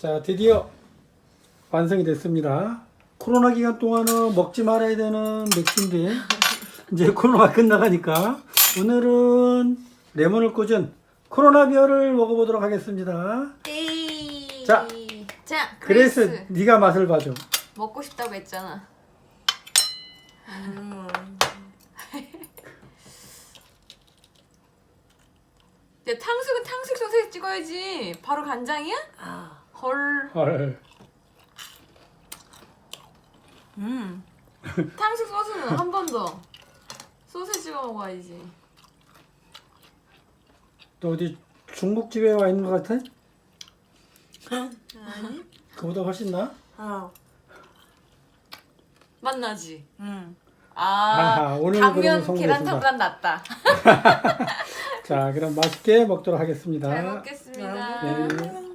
자, 드디어 완성이 됐습니다. 코로나 기간 동안은 먹지 말아야 되는 맥주인데 이제 코로나 끝나가니까 오늘은 레몬을 꽂은 코로나 비어를 먹어보도록 하겠습니다. 에이. 자, 자, 그래서 그레이스. 네가 맛을 봐줘. 먹고 싶다고 했잖아. 음. 야, 탕수육은 탕수육 소스 찍어야지. 바로 간장이야? 아. 헐. 헐. 음. 탕수육 소스는 한 번 더. 소스 찍어 먹어야지. 또 어디 중국집에 와 있는 것 같아? 아니? 그보다 훨씬 나? 어. 맛나지? 음. 아, 아하, 오늘 그러면 당면 성공했습니다. 계란탕보단 낫다. 자, 그럼 맛있게 먹도록 하겠습니다. 잘 먹겠습니다. 네.